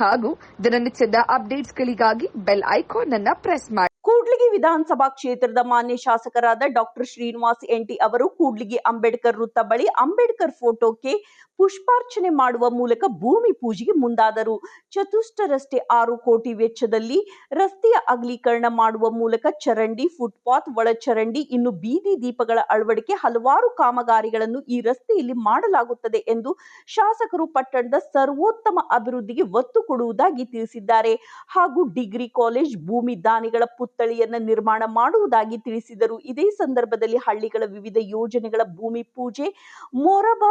ಹಾಗೂ ದಿನನಿತ್ಯದ ಅಪ್ಡೇಟ್ಸ್ಗಳಿಗಾಗಿ ಬೆಲ್ ಐಕಾನ್ ಅನ್ನ ಪ್ರೆಸ್ ಮಾಡಿ. ಕೂಡ್ಲಿಗಿ ವಿಧಾನಸಭಾ ಕ್ಷೇತ್ರದ ಮಾನ್ಯ ಶಾಸಕರಾದ ಡಾಕ್ಟರ್ ಶ್ರೀನಿವಾಸ್ ಎಂಟಿ ಅವರು ಕೂಡ್ಲಿಗಿ ಅಂಬೇಡ್ಕರ್ ವೃತ್ತ ಬಳಿ ಅಂಬೇಡ್ಕರ್ ಫೋಟೋಕ್ಕೆ ಪುಷ್ಪಾರ್ಚನೆ ಮಾಡುವ ಮೂಲಕ ಭೂಮಿ ಪೂಜೆಗೆ ಮುಂದಾದರು. ಚತುಷ್ಟರಷ್ಟೇ ಆರು ಕೋಟಿ ವೆಚ್ಚದಲ್ಲಿ ರಸ್ತೆಯ ಅಗಲೀಕರಣ ಮಾಡುವ ಮೂಲಕ ಚರಂಡಿ, ಫುಟ್ಪಾತ್ ಒಳಚರಂಡಿ ಇನ್ನು ಬೀದಿ ದೀಪಗಳ ಅಳವಡಿಕೆ ಹಲವಾರು ಕಾಮಗಾರಿಗಳನ್ನು ಈ ರಸ್ತೆಯಲ್ಲಿ ಮಾಡಲಾಗುತ್ತದೆ ಎಂದು ಶಾಸಕರು ಪಟ್ಟಣದ ಸರ್ವೋತ್ತಮ ಅಭಿವೃದ್ಧಿಗೆ ಒತ್ತು ಕೊಡುವುದಾಗಿ ತಿಳಿಸಿದ್ದಾರೆ. ಹಾಗೂ ಡಿಗ್ರಿ ಕಾಲೇಜ್ ಭೂಮಿ ದಾನಿಗಳ ಪುತ್ಥಳಿಯನ್ನ ನಿರ್ಮಾಣ ಮಾಡುವುದಾಗಿ ತಿಳಿಸಿದರು. ಇದೇ ಸಂದರ್ಭದಲ್ಲಿ ಹಳ್ಳಿಗಳ ವಿವಿಧ ಯೋಜನೆಗಳ ಭೂಮಿ ಪೂಜೆ, ಮೊರಬ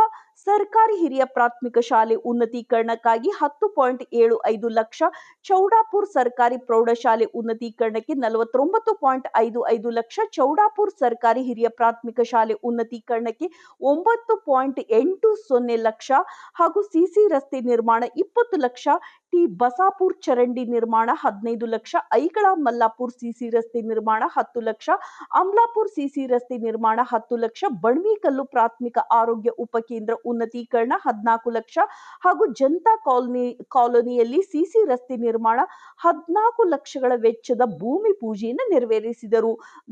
ಸರ್ಕಾರಿ ಹಿರಿಯ ಪ್ರಾಥಮಿಕ ಶಾಲೆ ಉನ್ನತೀಕರಣಕ್ಕಾಗಿ ಹತ್ತು ಪಾಯಿಂಟ್ ಏಳು ಐದು ಲಕ್ಷ, ಚೌಡಾಪುರ್ ಸರ್ಕಾರಿ ಪ್ರೌಢಶಾಲೆ ಉನ್ನತೀಕರಣಕ್ಕೆ ನಲವತ್ತೊಂಬತ್ತು ಪಾಯಿಂಟ್ ಐದು ಐದು ಲಕ್ಷ, ಚೌಡಾಪುರ್ ಸರ್ಕಾರಿ ಹಿರಿಯ ಪ್ರಾಥಮಿಕ ಶಾಲೆ ಉನ್ನತೀಕರಣಕ್ಕೆ ಒಂಬತ್ತು ಪಾಯಿಂಟ್ ಎಂಟು ಸೊನ್ನೆ ಲಕ್ಷ ಹಾಗೂ ಸಿಸಿ ರಸ್ತೆ ನಿರ್ಮಾಣ ಇಪ್ಪತ್ತು ಲಕ್ಷ ಟಿ ಬಸಾಪುರ್ ಚರಂಡಿ ನಿರ್ಮಾಣ ಹದಿನೈದು ಲಕ್ಷ ಐಗಳ ಮಲ್ಲಾಪುರ್ ಸಿಸಿ ರಸ್ತೆ ನಿರ್ಮಾಣ ಹತ್ತು ಲಕ್ಷ, ಅಮ್ಲಾಪುರ್ ಸಿಸಿ ರಸ್ತೆ ನಿರ್ಮಾಣ ಹತ್ತು ಲಕ್ಷ ಬಣ್ವಿಕಲ್ಲು ಪ್ರಾಥಮಿಕ ಆರೋಗ್ಯ ಉಪಕೇಂದ್ರ ಉನ್ನತೀಕರಣ ಹದಿನಾಲ್ಕು ಲಕ್ಷ ಹಾಗೂ ಜನತಾ ಕಾಲೋನಿ, ಕಾಲೋನಿಯಲ್ಲಿ ಸಿಸಿ ರಸ್ತೆ ನಿರ್ಮಾಣ ಹದಿನಾಲ್ಕು ಲಕ್ಷಗಳ ವೆಚ್ಚದ ಭೂಮಿ ಪೂಜೆಯನ್ನು ನೆರವೇರಿಸಿದರು.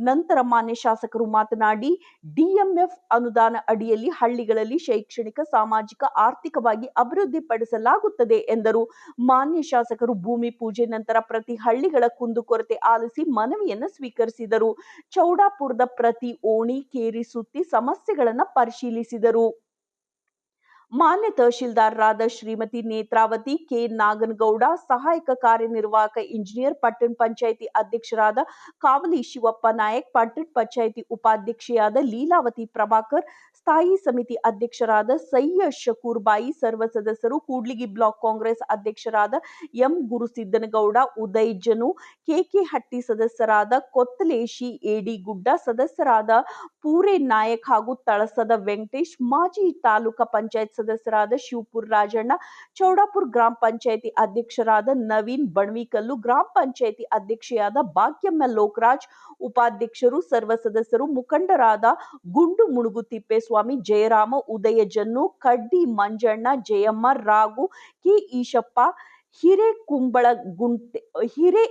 ನಂತರ ಮಾನ್ಯ ಶಾಸಕರು ಮಾತನಾಡಿ, ಡಿಎಂಎಫ್ ಅನುದಾನ ಅಡಿಯಲ್ಲಿ ಹಳ್ಳಿಗಳಲ್ಲಿ ಶೈಕ್ಷಣಿಕ, ಸಾಮಾಜಿಕ, ಆರ್ಥಿಕವಾಗಿ ಅಭಿವೃದ್ಧಿಪಡಿಸಲಾಗುತ್ತದೆ ಎಂದರು. ಮಾನ್ಯ ಶಾಸಕರು ಭೂಮಿ ಪೂಜೆ ನಂತರ ಪ್ರತಿ ಹಳ್ಳಿಗಳ ಕುಂದುಕೊರತೆ ಆಲಿಸಿ ಮನವಿಯನ್ನು ಸ್ವೀಕರಿಸಿದರು. ಚೌಡಾಪುರದ ಪ್ರತಿ ಓಣಿ, ಕೇರಿ ಸುತ್ತಿ ಸಮಸ್ಯೆಗಳನ್ನು ಪರಿಶೀಲಿಸಿದರು. ಮಾನ್ಯ ತಹಶೀಲ್ದಾರರಾದ ಶ್ರೀಮತಿ ನೇತ್ರಾವತಿ ಕೆ. ನಾಗನಗೌಡ, ಸಹಾಯಕ ಕಾರ್ಯನಿರ್ವಾಹಕ ಇಂಜಿನಿಯರ್, ಪಟ್ಟಣ ಪಂಚಾಯಿತಿ ಅಧ್ಯಕ್ಷರಾದ ಕಾವಲಿ ಶಿವಪ್ಪ ನಾಯಕ್, ಪಟ್ಟಣ ಪಂಚಾಯಿತಿ ಉಪಾಧ್ಯಕ್ಷೆಯಾದ ಲೀಲಾವತಿ ಪ್ರಭಾಕರ್, ಸ್ಥಾಯಿ ಸಮಿತಿ ಅಧ್ಯಕ್ಷರಾದ ಸಯ್ಯದ್ ಶಕೂರ್ ಬಾಯಿ, ಸರ್ವ ಸದಸ್ಯರು ಕೂಡ್ಲಿಗಿ ಬ್ಲಾಕ್ ಕಾಂಗ್ರೆಸ್ ಅಧ್ಯಕ್ಷರಾದ ಎಂ. ಗುರುಸಿದ್ದನಗೌಡ, ಉದಯ್ ಜನು, ಕೆಕೆ ಹಟ್ಟಿ ಸದಸ್ಯರಾದ ಕೊತ್ತಲೇಶಿ ಎಡಿ ಗುಡ್ಡ, ಸದಸ್ಯರಾದ ಪೂರೆ ನಾಯಕ್ ಹಾಗೂ ತಳಸದ ವೆಂಕಟೇಶ್, ಮಾಜಿ ತಾಲೂಕಾ ಪಂಚಾಯತ್ ಸದಸ್ಯರಾದ ಶಿವಪುರ್ ರಾಜಣ್ಣ, ಚೌಡಾಪುರ್ ಗ್ರಾಮ ಪಂಚಾಯತಿ ಅಧ್ಯಕ್ಷರಾದ ನವೀನ್ ಬಣ್ವಿಕಲ್ಲು, ಗ್ರಾಮ ಪಂಚಾಯತಿ ಅಧ್ಯಕ್ಷೆಯಾದ ಭಾಗ್ಯಮ್ಮ ಲೋಕರಾಜ್, ಉಪಾಧ್ಯಕ್ಷರು, ಸರ್ವ ಸದಸ್ಯರು, ಮುಖಂಡರಾದ ಗುಂಡು ಮುಣುಗು ತಿಪ್ಪೇಸ್ವಾಮಿ, ಜಯರಾಮ, ಉದಯ ಜನ್ನು, ಕಡ್ಡಿ ಮಂಜಣ್ಣ, ಜಯಮ್ಮ, ರಾಘು, ಕೆ ಈಶಪ್ಪ, ಹಿರೇಕುಂಬಳ ಗುಂಟೆ, ಹಿರೇ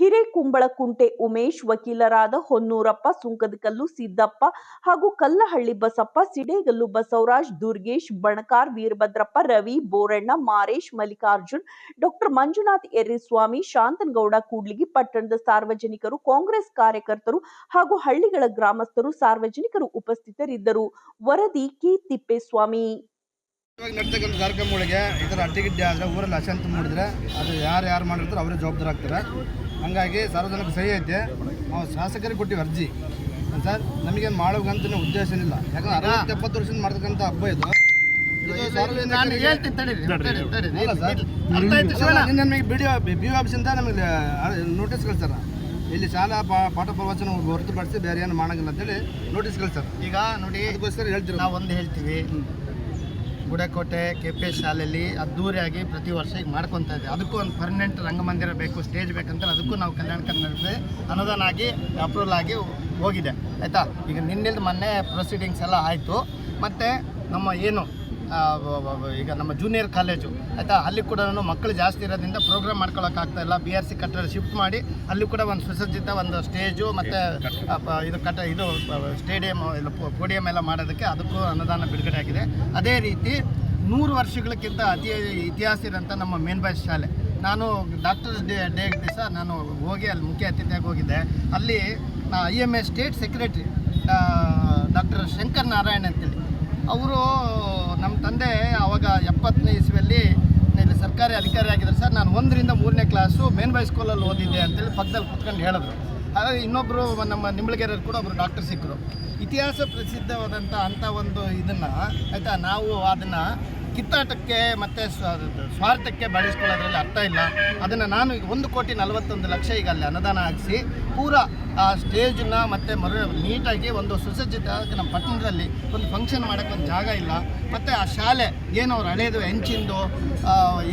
ಹಿರೇಕುಂಬಳಕುಂಟೆ ಉಮೇಶ್ ವಕೀಲರಾದ ಹೊನ್ನೂರಪ್ಪ, ಸುಂಕದಕಲ್ಲು ಸಿದ್ದಪ್ಪ ಹಾಗೂ ಕಲ್ಲಹಳ್ಳಿ ಬಸಪ್ಪ, ಸಿಡೇಗಲ್ಲು ಬಸವರಾಜ್, ದುರ್ಗೇಶ್ ಬಣಕಾರ್, ವೀರಭದ್ರಪ್ಪ, ರವಿ ಬೋರಣ್ಣ, ಮಾರೇಶ್ ಮಲ್ಲಿಕಾರ್ಜುನ್, ಡಾಕ್ಟರ್ ಮಂಜುನಾಥ್ ಎರ್ರಿಸ್ವಾಮಿ, ಶಾಂತನಗೌಡ ಕೂಡ್ಲಿಗಿ, ಪಟ್ಟಣದ ಸಾರ್ವಜನಿಕರು, ಕಾಂಗ್ರೆಸ್ ಕಾರ್ಯಕರ್ತರು ಹಾಗೂ ಹಳ್ಳಿಗಳ ಗ್ರಾಮಸ್ಥರು ಸಾರ್ವಜನಿಕರು ಉಪಸ್ಥಿತರಿದ್ದರು. ವರದಿ ಕೆ. ತಿಪ್ಪೇಸ್ವಾಮಿ. ಇವಾಗ ನಡ್ತಕ್ಕಂಥ ಕಾರ್ಯಕ್ರಮಗಳಿಗೆ ಈ ಥರ ಅಡ್ಡಿಗಿಡ್ಡಿ ಆದರೆ ಊರಲ್ಲಿ ಅಶಾಂತಿ ಮಾಡಿದರೆ ಅದು ಯಾರು ಯಾರು ಮಾಡಿರ್ತಾರೆ ಅವರೇ ಜವಾಬ್ದಾರ ಆಗ್ತಾರೆ. ಹಂಗಾಗಿ ಸಾರ್ವಜನಿಕ ಸಹಿ ಐತೆ. ನಾವು ಶಾಸಕರಿಗೆ ಕೊಟ್ಟಿವಿ ಅರ್ಜಿ. ಸರ್ ನಮಗೇನು ಮಾಡೋಗಂತ ಉದ್ದೇಶ ಏನಿಲ್ಲ. ಯಾಕಂದ್ರೆ ಅರವತ್ತು ಎಪ್ಪತ್ತು ವರ್ಷದಿಂದ ಮಾಡ್ತಕ್ಕಂಥ ಹಬ್ಬ ಇದು. ನಮಗೆ ಬಿ ಡಿ ಬಿ ಆಫೀಸಿಂದ ನಮಗೆ ನೋಟಿಸ್ ಕಳ್ಸಾರ ಇಲ್ಲಿ ಶಾಲಾ ಪಾಠ ಪ್ರವಚನ ಹೊರತುಪಡಿಸಿ ಬೇರೆ ಏನು ಮಾಡಂಗಿಲ್ಲ ಅಂತೇಳಿ ನೋಟಿಸ್ ಕಳ್ಸಾರ ಈಗ ನೋಡಿ ಅದಕ್ಕೋಸ್ಕರ ಹೇಳ್ತೀವಿ ನಾವು ಒಂದು ಹೇಳ್ತೀವಿ ಗುಡಕೋಟೆ ಕೆ ಪಿ ಎಸ್ ಶಾಲೆಯಲ್ಲಿ ಅದ್ದೂರಿಯಾಗಿ ಪ್ರತಿ ವರ್ಷ ಈಗ ಮಾಡ್ಕೊತಾ ಇದೆ. ಅದಕ್ಕೂ ಒಂದು ಪರ್ಮನೆಂಟ್ ರಂಗಮಂದಿರ ಬೇಕು ಸ್ಟೇಜ್ ಬೇಕಂತ ಅದಕ್ಕೂ ನಾವು ಕಲ್ಯಾಣ ಕರ್ನಾಟಕದಲ್ಲಿ ಅನುದಾನ ಆಗಿ ಅಪ್ರೂವಲ್ ಆಗಿ ಹೋಗಿದೆ. ಆಯಿತಾ? ಈಗ ನಿನ್ನೆದು ಮೊನ್ನೆ ಪ್ರೊಸೀಡಿಂಗ್ಸ್ ಎಲ್ಲ ಆಯಿತು. ಮತ್ತು ನಮ್ಮ ಏನು ಈಗ ನಮ್ಮ ಜೂನಿಯರ್ ಕಾಲೇಜು ಆಯಿತಾ? ಅಲ್ಲಿ ಕೂಡ ಮಕ್ಕಳು ಜಾಸ್ತಿ ಇರೋದ್ರಿಂದ ಪ್ರೋಗ್ರಾಮ್ ಮಾಡ್ಕೊಳ್ಳೋಕ್ಕಾಗ್ತಾ ಇಲ್ಲ. ಬಿ ಆರ್ ಸಿ ಕಟ್ಟಡ ಶಿಫ್ಟ್ ಮಾಡಿ ಅಲ್ಲಿ ಕೂಡ ಒಂದು ಸುಸಜ್ಜಿತ ಒಂದು ಸ್ಟೇಜು ಮತ್ತು ಇದು ಕಟ್ಟ, ಇದು ಸ್ಟೇಡಿಯಮ್ ಇಲ್ಲ ಪೋಡಿಯಂ ಎಲ್ಲ ಮಾಡೋದಕ್ಕೆ ಅದಕ್ಕೂ ಅನುದಾನ ಬಿಡುಗಡೆ ಆಗಿದೆ. ಅದೇ ರೀತಿ ನೂರು ವರ್ಷಗಳಕ್ಕಿಂತ ಅತಿ ಇತಿಹಾಸ ಇರೋಂಥ ನಮ್ಮ ಮೇನ್ಬಾಯ್ ಶಾಲೆ. ನಾನು ಡಾಕ್ಟರ್ ಡೇ ಡೇ ದಿವಸ ನಾನು ಹೋಗಿ ಅಲ್ಲಿ ಮುಖ್ಯ ಅತಿಥಿಯಾಗಿ ಹೋಗಿದ್ದೆ. ಅಲ್ಲಿ I M A state secretary doctor Shankar Narayan ಅಂತೇಳಿ. ಅವರು ನಮ್ಮ ತಂದೆ ಆವಾಗ ಎಪ್ಪತ್ತನೇ ಇಸ್ವಿಯಲ್ಲಿ ಇಲ್ಲಿ ಸರ್ಕಾರಿ ಅಧಿಕಾರಿ ಆಗಿದ್ದರು ಸರ್. ನಾನು ಒಂದರಿಂದ ಮೂರನೇ ಕ್ಲಾಸು ಮೇನ್ ಬೈ ಸ್ಕೂಲಲ್ಲಿ ಓದಿದ್ದೆ ಅಂತೇಳಿ ಪಕ್ಕದಲ್ಲಿ ಕುತ್ಕೊಂಡು ಹೇಳಿದ್ರು. ಹಾಗಾಗಿ ಇನ್ನೊಬ್ಬರು ನಮ್ಮ ನಿಂಬಳಗೆರೆಯಲ್ಲಿ ಕೂಡ ಒಬ್ಬರು ಡಾಕ್ಟರ್ ಸಿಕ್ಕರು. ಇತಿಹಾಸ ಪ್ರಸಿದ್ಧವಾದಂಥ ಅಂಥ ಒಂದು ಇದನ್ನು, ಆಯಿತಾ, ನಾವು ಅದನ್ನು ಕಿತ್ತಾಟಕ್ಕೆ ಮತ್ತು ಸ್ವಾರ್ಥಕ್ಕೆ ಬಳಸ್ಕೊಳ್ಳೋದ್ರಲ್ಲಿ ಅರ್ಥ ಇಲ್ಲ. ಅದನ್ನು ನಾನು ಈಗ ಒಂದು ಕೋಟಿ ನಲವತ್ತೊಂದು ಲಕ್ಷ ಈಗ ಅಲ್ಲಿ ಅನುದಾನ ಹಾಕಿಸಿ ಪೂರ ಆ ಸ್ಟೇಜನ್ನು ಮತ್ತು ಮರು ನೀಟಾಗಿ ಒಂದು ಸುಸಜ್ಜಿತ ನಮ್ಮ ಪಟ್ಟಣದಲ್ಲಿ ಒಂದು ಫಂಕ್ಷನ್ ಮಾಡೋಕ್ಕೆ ಒಂದು ಜಾಗ ಇಲ್ಲ. ಮತ್ತು ಆ ಶಾಲೆ ಏನು ಅವ್ರು ಹಳೇದು ಹೆಂಚಿಂದು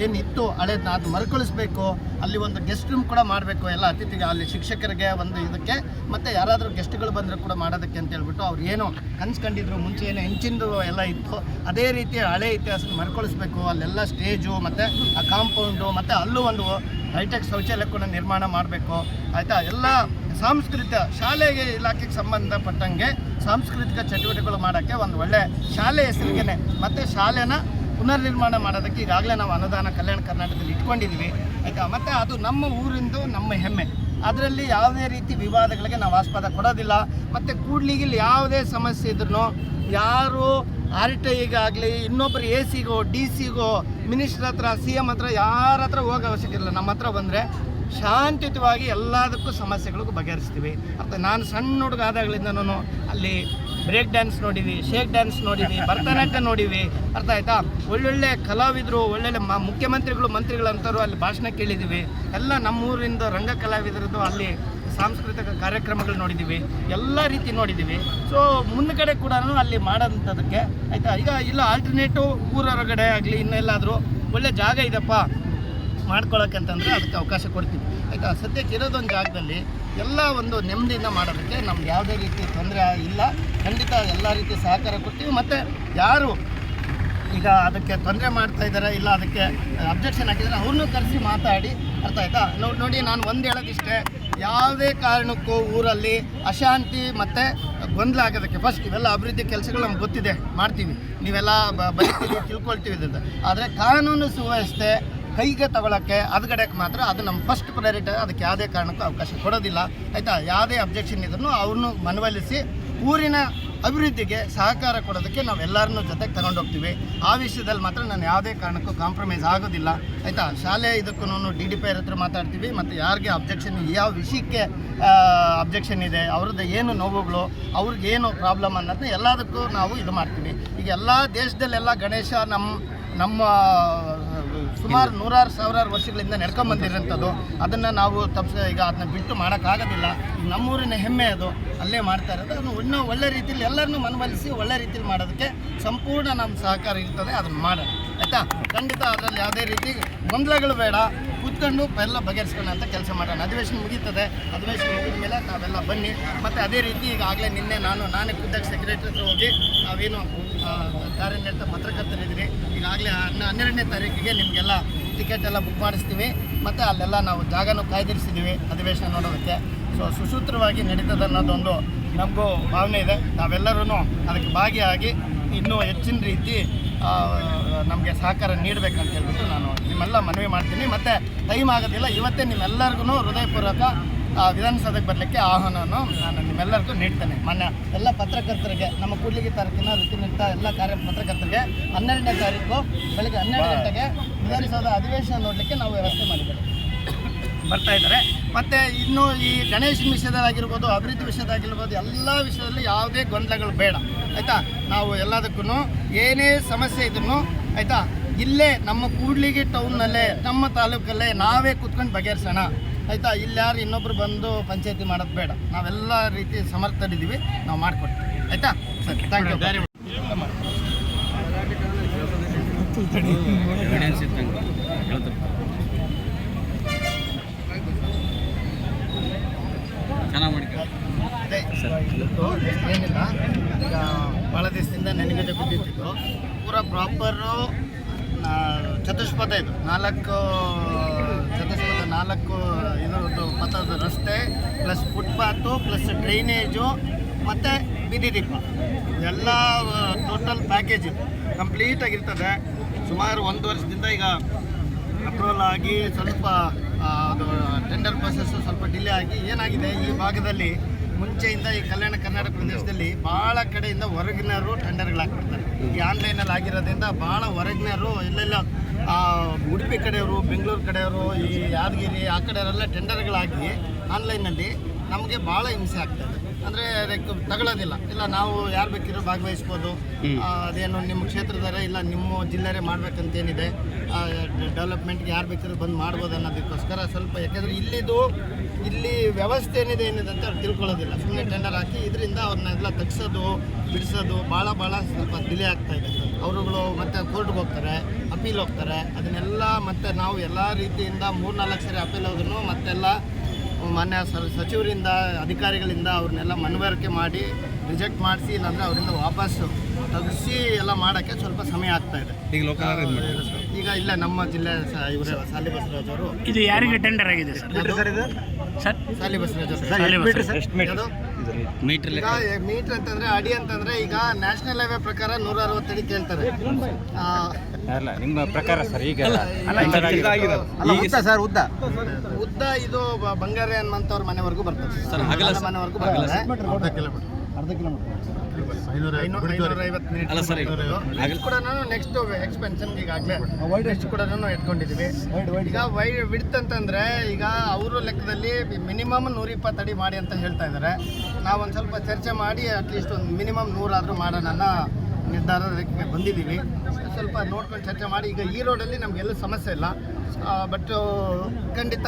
ಏನಿತ್ತು ಹಳೇದನ್ನ ಅದು ಮರುಕಳಿಸ್ಬೇಕು. ಅಲ್ಲಿ ಒಂದು ಗೆಸ್ಟ್ ರೂಮ್ ಕೂಡ ಮಾಡಬೇಕು ಎಲ್ಲ ಅತಿಥಿಗೆ. ಅಲ್ಲಿ ಶಿಕ್ಷಕರಿಗೆ ಒಂದು ಇದಕ್ಕೆ ಮತ್ತು ಯಾರಾದರೂ ಗೆಸ್ಟ್ಗಳು ಬಂದರೆ ಕೂಡ ಮಾಡೋದಕ್ಕೆ ಅಂತ ಹೇಳ್ಬಿಟ್ಟು ಅವ್ರು ಏನು ಕನ್ಸ್ಕೊಂಡಿದ್ರು ಮುಂಚೆ ಏನೋ ಹೆಂಚಿಂದು ಎಲ್ಲ ಇತ್ತು. ಅದೇ ರೀತಿ ಹಳೆ ಇತಿಹಾಸ ಮರುಕಳಿಸ್ಬೇಕು. ಅಲ್ಲೆಲ್ಲ ಸ್ಟೇಜು ಮತ್ತು ಆ ಕಾಂಪೌಂಡು ಮತ್ತು ಅಲ್ಲೂ ಒಂದು ಹೈಟೆಕ್ ಶೌಚಾಲಯ ಕೂಡ ನಿರ್ಮಾಣ ಮಾಡಬೇಕು. ಆಯಿತಾ? ಎಲ್ಲ ಸಾಂಸ್ಕೃತಿಕ ಶಾಲೆಗೆ ಇಲಾಖೆಗೆ ಸಂಬಂಧಪಟ್ಟಂಗೆ ಸಾಂಸ್ಕೃತಿಕ ಚಟುವಟಿಕೆಗಳು ಮಾಡೋಕ್ಕೆ ಒಂದು ಒಳ್ಳೆ ಶಾಲೆ ಹೆಸರಿಗೆನೆ. ಮತ್ತು ಶಾಲೆನ ಪುನರ್ನಿರ್ಮಾಣ ಮಾಡೋದಕ್ಕೆ ಈಗಾಗಲೇ ನಾವು ಅನುದಾನ ಕಲ್ಯಾಣ ಕರ್ನಾಟಕದಲ್ಲಿ ಇಟ್ಕೊಂಡಿದ್ದೀವಿ. ಆಯಿತಾ? ಮತ್ತು ಅದು ನಮ್ಮ ಊರಿಂದು ನಮ್ಮ ಹೆಮ್ಮೆ. ಅದರಲ್ಲಿ ಯಾವುದೇ ರೀತಿ ವಿವಾದಗಳಿಗೆ ನಾವು ಆಸ್ಪದ ಕೊಡೋದಿಲ್ಲ. ಮತ್ತು ಕೂಡ್ಲಿಗಿಲ್ಲಿ ಯಾವುದೇ ಸಮಸ್ಯೆ ಇದ್ರೂ ಯಾರು ಆರ್ ಟಿ ಐಗಾಗಲಿ ಇನ್ನೊಬ್ಬರು ಎ ಸಿಗೋ ಡಿ ಸಿಗೋ ಮಿನಿಸ್ಟ್ರ್ ಹತ್ರ ಸಿ ಎಂ ಹತ್ರ ಯಾರ ಹತ್ರ ಹೋಗೋ ಅವಶ್ಯಕ ಇಲ್ಲ. ನಮ್ಮ ಹತ್ರ ಬಂದರೆ ಶಾಂತಿಯುತವಾಗಿ ಎಲ್ಲದಕ್ಕೂ ಸಮಸ್ಯೆಗಳಿಗೂ ಬಗೆಹರಿಸ್ತೀವಿ. ಮತ್ತು ನಾನು ಸಣ್ಣ ಹುಡುಗ ನಾನು ಅಲ್ಲಿ ಬ್ರೇಕ್ ಡ್ಯಾನ್ಸ್ ನೋಡಿದ್ವಿ ಶೇಕ್ ಡ್ಯಾನ್ಸ್ ನೋಡಿವಿ ಭರತನಾಟ್ಯ ನೋಡಿವಿ ಅರ್ಥ ಆಯ್ತಾ? ಒಳ್ಳೊಳ್ಳೆ ಕಲಾವಿದರು, ಒಳ್ಳೊಳ್ಳೆ ಮ, ಮುಖ್ಯಮಂತ್ರಿಗಳು ಮಂತ್ರಿಗಳಂತರೂ ಅಲ್ಲಿ ಭಾಷಣ ಕೇಳಿದ್ದೀವಿ ಎಲ್ಲ ನಮ್ಮೂರಿಂದ ರಂಗ ಕಲಾವಿದರದ್ದು ಅಲ್ಲಿ ಸಾಂಸ್ಕೃತಿಕ ಕಾರ್ಯಕ್ರಮಗಳು ನೋಡಿದ್ದೀವಿ ಎಲ್ಲ ರೀತಿ ನೋಡಿದ್ದೀವಿ ಸೊ ಮುಂದ್ಗಡೆ ಕೂಡ ಅಲ್ಲಿ ಮಾಡೋಂಥದ್ದಕ್ಕೆ ಆಯಿತಾ? ಈಗ, ಇಲ್ಲ ಆಲ್ಟರ್ನೇಟಿವ್ ಊರೊಳಗಡೆ ಆಗಲಿ, ಇನ್ನೆಲ್ಲಾದರೂ ಒಳ್ಳೆ ಜಾಗ ಇದೆಪ್ಪ ಮಾಡ್ಕೊಳ್ಳೋಕೆ ಅಂತಂದರೆ ಅದಕ್ಕೆ ಅವಕಾಶ ಕೊಡ್ತೀವಿ. ಆಯಿತಾ? ಸದ್ಯಕ್ಕೆ ಇರೋದೊಂದು ಜಾಗದಲ್ಲಿ ಎಲ್ಲ ಒಂದು ನೆಮ್ಮದಿಯಿಂದ ಮಾಡೋದಕ್ಕೆ ನಮ್ಗೆ ಯಾವುದೇ ರೀತಿ ತೊಂದರೆ ಇಲ್ಲ. ಖಂಡಿತ ಎಲ್ಲ ರೀತಿ ಸಹಕಾರ ಕೊಡ್ತೀವಿ. ಮತ್ತು ಯಾರು ಈಗ ಅದಕ್ಕೆ ತೊಂದರೆ ಮಾಡ್ತಾ ಇದ್ದಾರೆ ಇಲ್ಲ ಅದಕ್ಕೆ ಅಬ್ಜೆಕ್ಷನ್ ಹಾಕಿದರೆ, ಅವ್ರನ್ನೂ ಕರೆಸಿ ಮಾತಾಡಿ. ಅರ್ಥ ಆಯಿತಾ? ನೋಡಿ ನೋಡಿ, ನಾನು ಒಂದು ಹೇಳೋದಿಷ್ಟೇ. ಯಾವುದೇ ಕಾರಣಕ್ಕೂ ಊರಲ್ಲಿ ಅಶಾಂತಿ ಮತ್ತು ಗೊಂದಲ ಆಗೋದಕ್ಕೆ ಫಸ್ಟ್ ಇವೆಲ್ಲ ಅಭಿವೃದ್ಧಿ ಕೆಲಸಗಳು ನಮ್ಗೆ ಗೊತ್ತಿದೆ. ಮಾಡ್ತೀವಿ. ನೀವೆಲ್ಲ ಬರೀತೀವಿ, ತಿಳ್ಕೊಳ್ತೀವಿ ಇದ್ರದ್ದು ಆದರೆ ಕಾನೂನು ಸುವ್ಯವಸ್ಥೆ ಕೈಗೆ ತಗೊಳ್ಳೋಕ್ಕೆ ಅದ್ಗಡೆಗೆ ಮಾತ್ರ ಅದು ನಮ್ಮ ಫಸ್ಟ್ ಪ್ರಯಾರಿಟಿ ಅದಕ್ಕೆ ಯಾವುದೇ ಕಾರಣಕ್ಕೂ ಅವಕಾಶ ಕೊಡೋದಿಲ್ಲ. ಆಯಿತಾ? ಯಾವುದೇ ಅಬ್ಜೆಕ್ಷನ್ ಇದ್ರೂ ಅವ್ರನ್ನೂ ಮನವೊಲಿಸಿ ಊರಿನ ಅಭಿವೃದ್ಧಿಗೆ ಸಹಕಾರ ಕೊಡೋದಕ್ಕೆ ನಾವು ಎಲ್ಲರನ್ನೂ ಜೊತೆಗೆ ತಗೊಂಡೋಗ್ತೀವಿ ಆ ವಿಷಯದಲ್ಲಿ ಮಾತ್ರ ನಾನು ಯಾವುದೇ ಕಾರಣಕ್ಕೂ ಕಾಂಪ್ರಮೈಸ್ ಆಗೋದಿಲ್ಲ. ಆಯಿತಾ? ಶಾಲೆ ಇದಕ್ಕೂ ಡಿ ಡಿ ಪಿ ಹತ್ರ ಮಾತಾಡ್ತೀವಿ, ಮತ್ತು ಯಾರಿಗೆ ಅಬ್ಜೆಕ್ಷನ್ ಯಾವ ವಿಷಯಕ್ಕೆ ಅಬ್ಜೆಕ್ಷನ್ ಇದೆ ಅವ್ರದ್ದು ಏನು ನೋವುಗಳು ಅವ್ರಿಗೇನು ಪ್ರಾಬ್ಲಮ್ ಅನ್ನೋದನ್ನ ಎಲ್ಲದಕ್ಕೂ ನಾವು ಇದು ಮಾಡ್ತೀವಿ. ಈಗ ಎಲ್ಲ ದೇಶದಲ್ಲೆಲ್ಲ ಗಣೇಶ ನಮ್ಮ ನಮ್ಮ ಸುಮಾರು ನೂರಾರು ಸಾವಿರಾರು ವರ್ಷಗಳಿಂದ ನಡ್ಕೊಂಬಂದಿರೋಂಥದ್ದು ಅದನ್ನು ನಾವು ತಪ್ಪಿಸ ಈಗ ಅದನ್ನ ಬಿಟ್ಟು ಮಾಡೋಕ್ಕಾಗೋದಿಲ್ಲ. ನಮ್ಮೂರಿನ ಹೆಮ್ಮೆ ಅದು. ಅಲ್ಲೇ ಮಾಡ್ತಾ ಇರೋದು. ಅದನ್ನು ಇನ್ನೂ ಒಳ್ಳೆ ರೀತಿಯಲ್ಲಿ ಎಲ್ಲರನ್ನೂ ಮನವೊಲಿಸಿ ಒಳ್ಳೆ ರೀತಿಯಲ್ಲಿ ಮಾಡೋದಕ್ಕೆ ಸಂಪೂರ್ಣ ನಮ್ಮ ಸಹಕಾರ ಇರ್ತದೆ. ಅದನ್ನು ಮಾಡೋಣ. ಆಯಿತಾ? ಖಂಡಿತ ಅದರಲ್ಲಿ ಯಾವುದೇ ರೀತಿ ಗೊಂದಲಗಳು ಬೇಡ. ಕೂತ್ಕೊಂಡು ಎಲ್ಲ ಬಗೆಹರಿಸ್ಕೊಂಡು ಅಂತ ಕೆಲಸ ಮಾಡೋಣ. ಅಧಿವೇಶನ ಮುಗೀತದೆ. ಅಧಿವೇಶನ ಮುಗಿದ ಮೇಲೆ ನಾವೆಲ್ಲ ಬನ್ನಿ. ಮತ್ತು ಅದೇ ರೀತಿ ಈಗಾಗಲೇ ನಿನ್ನೆ ನಾನು ನಾನೇ ಖುದ್ದಾಗಿ ಸೆಕ್ರೆಟರಿ ಹತ್ರ ಹೋಗಿ ನಾವೇನು ಆ, ಕಾರ್ಯನಿರತ ಪತ್ರಕರ್ತರಿದ್ದೀರಿ ಈಗಾಗಲೇ ಹನ್ನ ಹನ್ನೆರಡನೇ ತಾರೀಕಿಗೆ ನಿಮಗೆಲ್ಲ ಟಿಕೆಟ್ ಎಲ್ಲ ಬುಕ್ ಮಾಡಿಸ್ತೀವಿ. ಮತ್ತು ಅಲ್ಲೆಲ್ಲ ನಾವು ಜಾಗನೂ ಕಾಯ್ದಿರಿಸಿದ್ದೀವಿ ಅಧಿವೇಶನ ನೋಡೋದಕ್ಕೆ. ಸೊ ಸುಸೂತ್ರವಾಗಿ ನಡೀತದೆ ಅನ್ನೋದೊಂದು ನಮಗೂ ಭಾವನೆ ಇದೆ. ನಾವೆಲ್ಲರೂ ಅದಕ್ಕೆ ಭಾಗಿಯಾಗಿ ಇನ್ನೂ ಹೆಚ್ಚಿನ ರೀತಿ ನಮಗೆ ಸಹಕಾರ ನೀಡಬೇಕಂತ ಹೇಳ್ಬಿಟ್ಟು ನಾನು ನಿಮ್ಮೆಲ್ಲ ಮನವಿ ಮಾಡ್ತೀನಿ. ಮತ್ತು ಟೈಮ್ ಆಗೋದಿಲ್ಲ. ಇವತ್ತೇ ನಿಮ್ಮೆಲ್ಲರಿಗೂ ಹೃದಯಪೂರ್ವಕ ವಿಧಾನಸೌಧಕ್ಕೆ ಬರಲಿಕ್ಕೆ ಆಹ್ವಾನವನ್ನು ನಾನು ನಿಮ್ಮೆಲ್ಲರಿಗೂ ನೀಡ್ತೇನೆ. ಮೊನ್ನೆ ಎಲ್ಲ ಪತ್ರಕರ್ತರಿಗೆ ನಮ್ಮ ಕೂಡ್ಲಿಗಿ ತಾರೀಕಿನ ವೃತ್ತಿನಿಂದ ಎಲ್ಲ ಕಾರ್ಯ ಪತ್ರಕರ್ತರಿಗೆ ಹನ್ನೆರಡನೇ ತಾರೀಕು ಬೆಳಗ್ಗೆ ಹನ್ನೆರಡು ಗಂಟೆಗೆ ವಿಧಾನಸೌಧ ಅಧಿವೇಶನ ನೋಡಲಿಕ್ಕೆ ನಾವು ವ್ಯವಸ್ಥೆ ಮಾಡಿದ್ದೇವೆ. ಬರ್ತಾ ಇದ್ದಾರೆ. ಮತ್ತು ಇನ್ನು ಈ ಗಣೇಶನ ವಿಷಯದಾಗಿರ್ಬೋದು ಅಭಿವೃದ್ಧಿ ವಿಷಯದಾಗಿರ್ಬೋದು ಎಲ್ಲ ವಿಷಯದಲ್ಲಿ ಯಾವುದೇ ಗೊಂದಲಗಳು ಬೇಡ. ಆಯಿತಾ? ನಾವು ಎಲ್ಲದಕ್ಕೂ ಏನೇ ಸಮಸ್ಯೆ ಇದ್ರೂ ಆಯಿತಾ? ಇಲ್ಲೇ ನಮ್ಮ ಕೂಡ್ಲಿಗಿ ಟೌನ್ನಲ್ಲೇ ನಮ್ಮ ತಾಲೂಕಲ್ಲೇ ನಾವೇ ಕೂತ್ಕೊಂಡು ಬಗೆಹರಿಸೋಣ. ಆಯಿತಾ? ಇಲ್ಲಿ ಯಾರು ಇನ್ನೊಬ್ರು ಬಂದು ಪಂಚಾಯತಿ ಮಾಡೋದು ಬೇಡ. ನಾವೆಲ್ಲ ರೀತಿ ಸಮರ್ಥರಿದ್ದೀವಿ. ನಾವು ಮಾಡಿಕೊಡ್ತೀವಿ. ಆಯಿತಾ? ಸರಿ ಥ್ಯಾಂಕ್ ಯು ಚೆನ್ನಾಗಿ ಏನಿಲ್ಲ. ಈಗ ಭಾಳ ದಿವಸದಿಂದ ನನಗೆ ಬಿದ್ದಿತ್ತು ಪೂರ ಪ್ರಾಪರು ಚತುಷ್ಪಥ ಇದು ನಾಲ್ಕು ಚತುಷ್ಪಥ ನಾಲ್ಕು ಇದು ಪಥದ ರಸ್ತೆ ಪ್ಲಸ್ ಫುಟ್ಪಾತು ಪ್ಲಸ್ ಡ್ರೈನೇಜು ಮತ್ತು ಬೀದಿ ದೀಪ ಎಲ್ಲ ಟೋಟಲ್ ಪ್ಯಾಕೇಜ್ ಇದು. ಕಂಪ್ಲೀಟಾಗಿರ್ತದೆ ಸುಮಾರು ಒಂದು ವರ್ಷದಿಂದ ಈಗ ಅಪ್ರೂವಲ್ ಆಗಿ ಸ್ವಲ್ಪ ಅದು ಟೆಂಡರ್ ಪ್ರೊಸೆಸ್ಸು ಸ್ವಲ್ಪ ಡಿಲೇ ಆಗಿ ಏನಾಗಿದೆ ಈ ಭಾಗದಲ್ಲಿ? ಮುಂಚೆಯಿಂದ ಈ ಕಲ್ಯಾಣ ಕರ್ನಾಟಕ ಪ್ರದೇಶದಲ್ಲಿ ಭಾಳ ಕಡೆಯಿಂದ ಹೊರಗಿನರು ಟೆಂಡರ್ಗಳು ಹಾಕ್ಬಿಡ್ತಾರೆ. ಈ ಆನ್ಲೈನಲ್ಲಿ ಆಗಿರೋದ್ರಿಂದ ಭಾಳ ಹೊರಗಿನರು ಇಲ್ಲೆಲ್ಲ ಉಡುಪಿ ಕಡೆಯವರು ಬೆಂಗಳೂರು ಕಡೆಯವರು ಈ ಯಾದಗಿರಿ ಆ ಕಡೆಯವರೆಲ್ಲ ಟೆಂಡರ್ಗಳಾಗಿ ಆನ್ಲೈನಲ್ಲಿ ನಮಗೆ ಭಾಳ ಹಿಂಸೆ ಆಗ್ತದೆ ಅಂದರೆ ಅದಕ್ಕೆ ತಗೊಳ್ಳೋದಿಲ್ಲ. ಇಲ್ಲ ನಾವು ಯಾರು ಬೇಕಿರೋ ಭಾಗವಹಿಸ್ಬೋದು. ಅದೇನು ನಿಮ್ಮ ಕ್ಷೇತ್ರದಾರೆ ಇಲ್ಲ ನಿಮ್ಮ ಜಿಲ್ಲೆರೇ ಮಾಡ್ಬೇಕಂತೇನಿದೆ. ಡೆವಲಪ್ಮೆಂಟ್ಗೆ ಯಾರು ಬೇಕಿದ್ರು ಬಂದು ಮಾಡ್ಬೋದು ಅನ್ನೋದಕ್ಕೋಸ್ಕರ ಸ್ವಲ್ಪ ಯಾಕೆಂದರೆ ಇಲ್ಲಿದು ಇಲ್ಲಿ ವ್ಯವಸ್ಥೆ ಏನಿದೆ ಏನಿದೆ ಅಂತ ಅವ್ರು ತಿಳ್ಕೊಳ್ಳೋದಿಲ್ಲ. ಸುಮ್ಮನೆ ಟೆಂಡರ್ ಹಾಕಿ ಇದರಿಂದ ಅವ್ರನ್ನೆಲ್ಲ ತಗ್ಸೋದು ಬಿಡಿಸೋದು ಭಾಳ ಭಾಳ ಸ್ವಲ್ಪ ಡಿಲೇ ಆಗ್ತಾ ಇದೆ. ಅವರುಗಳು ಮತ್ತೆ ಕೋರ್ಟ್ಗೆ ಹೋಗ್ತಾರೆ ಅಪೀಲ್ ಹೋಗ್ತಾರೆ. ಅದನ್ನೆಲ್ಲ ಮತ್ತೆ ನಾವು ಎಲ್ಲ ರೀತಿಯಿಂದ ಮೂರ್ನಾಲ್ಕು ಸರಿ ಅಪೀಲ್ ಹೋದ್ರೂ ಮತ್ತೆಲ್ಲ ಮಾನ್ಯ ಸಚಿವರಿಂದ ಅಧಿಕಾರಿಗಳಿಂದ ಅವ್ರನ್ನೆಲ್ಲ ಮನವರಿಕೆ ಮಾಡಿ ರಿಜೆಕ್ಟ್ ಮಾಡಿಸಿ ಇಲ್ಲಾಂದರೆ ಅವರಿಂದ ವಾಪಸ್ಸು ತಗ್ಸಿ ಎಲ್ಲ ಮಾಡೋಕ್ಕೆ ಸ್ವಲ್ಪ ಸಮಯ ಆಗ್ತಾ ಇದೆ. ಈಗ ಲೋಕಲ್ ಈಗ ಇಲ್ಲ ನಮ್ಮ ಜಿಲ್ಲೆ ಇವರೆಲ್ಲ ಇವರೇ ಸಾಲಿ ಬಸವರಾಜ್ ಅವರು. ಇದು ಯಾರಿಗೆ ಟೆಂಡರ್ ಆಗಿದೆ ಸರ್? ಸರ್? ಸಾಲಿ ಬಸವರಾಜ್ ಅವರು ಸಾಲಿ ಬಸವರಾಜ್. ಯಾವುದು? ಮೀಟರ್ ಈಗ ಮೀಟರ್ ಅಂತಂದ್ರೆ ಅಡಿ ಅಂತಂದ್ರೆ ಈಗ ನ್ಯಾಷನಲ್ ಹೈವೇ ಪ್ರಕಾರ ನೂರ ಅರವತ್ತು ಅಡಿ ಕೇಳ್ತಾರೆ. ಆ, ಅಲ್ಲ ನಿಮ್ಮ ಪ್ರಕಾರ ಸರ್ ಈಗ ಸರ್ ಉದ್ದ. ಉದ್ದ ಇದು ಬ- ಬಂಗಾರ ಅನ್ನುವಂಥವ್ರ ಮನೆವರೆಗೂ ಬರ್ತದೆ. ಸರ್, ಮನೆವರೆಗೂ ಬರ್ತದೆ. ಅರ್ಧ ಕಿಲೋಮೀಟರ್ ಕೂಡ ನೆಕ್ಸ್ಟ್ ಎಕ್ಸ್ಪೆನ್ಷನ್ ಈಗಾಗಲೇ ನೆಕ್ಸ್ಟ್ ಕೂಡ ಇಟ್ಕೊಂಡಿದ್ದೀವಿ ಈಗ ವೈ ವಿಡ್ತ್ ಅಂತಂದ್ರೆ ಈಗ ಅವರು ಲೆಕ್ಕದಲ್ಲಿ ಮಿನಿಮಮ್ ನೂರ ಇಪ್ಪತ್ತು ಅಡಿ ಮಾಡಿ ಅಂತ ಹೇಳ್ತಾ ಇದ್ದಾರೆ ನಾವು ಒಂದು ಸ್ವಲ್ಪ ಚರ್ಚೆ ಮಾಡಿ ಅಟ್ಲೀಸ್ಟ್ ಒಂದು ಮಿನಿಮಮ್ ನೂರಾದರೂ ಮಾಡೋಣ ನಿರ್ಧಾರ ನಿರ್ಧಾರಕ್ಕೆ ಬಂದಿದ್ದೀವಿ ಸ್ವಲ್ಪ ನೋಡ್ಕೊಂಡು ಚರ್ಚೆ ಮಾಡಿ. ಈಗ ಈ ರೋಡಲ್ಲಿ ನಮಗೆಲ್ಲೂ ಸಮಸ್ಯೆ ಇಲ್ಲ. ಬಟ್ ಖಂಡಿತ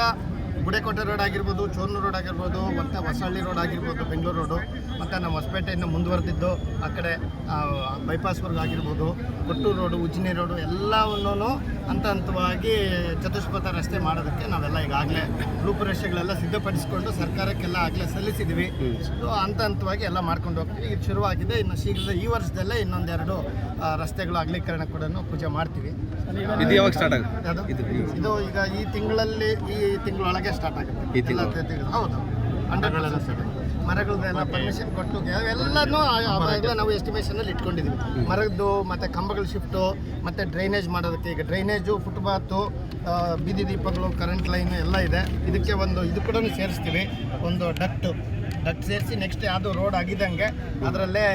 ಗುಡೆಕೋಟೆ ರೋಡ್ ಆಗಿರ್ಬೋದು ಚೋರ್ನೂರು ರೋಡ್ ಆಗಿರ್ಬೋದು, ಮತ್ತು ಹೊಸಳ್ಳಿ ರೋಡ್ ಆಗಿರ್ಬೋದು, ಬೆಂಗಳೂರು ರೋಡು, ಮತ್ತು ನಮ್ಮ ಹೊಸಪೇಟೆಯಿಂದ ಮುಂದುವರೆದಿದ್ದು, ಆ ಕಡೆ ಬೈಪಾಸ್ವರೆಗೂ ಆಗಿರ್ಬೋದು, ಕೊಟ್ಟೂರು ರೋಡು, ಉಜ್ಜಿನಿ ರೋಡು ಎಲ್ಲವನ್ನೂ ಹಂತ ಹಂತವಾಗಿ ಚತುಷ್ಪಥ ರಸ್ತೆ ಮಾಡೋದಕ್ಕೆ ನಾವೆಲ್ಲ ಈಗಾಗಲೇ ರೂಪುರೇಷೆಗಳೆಲ್ಲ ಸಿದ್ಧಪಡಿಸಿಕೊಂಡು ಸರ್ಕಾರಕ್ಕೆಲ್ಲ ಆಗಲೇ ಸಲ್ಲಿಸಿದ್ದೀವಿ ಸೊ ಹಂತ ಹಂತವಾಗಿ ಎಲ್ಲ ಮಾಡ್ಕೊಂಡು ಹೋಗ್ತೀವಿ. ಈಗ ಶುರುವಾಗಿದೆ, ಇನ್ನು ಶೀಘ್ರದ ಈ ವರ್ಷದಲ್ಲೇ ಇನ್ನೊಂದೆರಡು ರಸ್ತೆಗಳ ರಸ್ತೆಗಳು ಅಗಲೀಕರಣ ಕೂಡ ಪೂಜೆ ಮಾಡ್ತೀವಿ. ಇದು ಯಾವಾಗ ಸ್ಟಾರ್ಟ್ ಆಗುತ್ತೆ? ಇದು ಈಗ ಈ ತಿಂಗಳಲ್ಲಿ ಈ ತಿಂಗಳೊಳಗೆ ಸ್ಟಾರ್ಟ್ ಆಗುತ್ತೆ. ಈ ತಿಂಗಳು? ಹೌದು. ತೆ- ತೆಗೆದು- ಹೌದು ಹಂಡ್ರೆಡ್ ಮರಗಳದೆಲ್ಲ ಪರ್ಮಿಷನ್ ಕೊಟ್ಟು ಎಲ್ಲನೂ ಅವಾಗಲೇ ನಾವು ಎಸ್ಟಿಮೇಷನಲ್ಲಿ ಇಟ್ಕೊಂಡಿದ್ದೀವಿ ಮರದ್ದು ಮತ್ತು ಕಂಬಗಳ ಶಿಫ್ಟು ಮತ್ತು ಡ್ರೈನೇಜ್ ಮಾಡೋದಕ್ಕೆ. ಈಗ ಡ್ರೈನೇಜು ಫುಟ್ಪಾತು ಬೀದಿ ದೀಪಗಳು ಕರೆಂಟ್ ಲೈನ್ ಎಲ್ಲ ಇದೆ. ಇದಕ್ಕೆ ಒಂದು ಇದು ಕೂಡ ಸೇರಿಸ್ತೀವಿ. ಒಂದು ಡಕ್ಟ್ ಡಕ್ಟ್ ಸೇರಿಸಿ ನೆಕ್ಸ್ಟ್ ಯಾವುದು ರೋಡ್ ಆಗಿದಂಗೆ ಅದರಲ್ಲೇ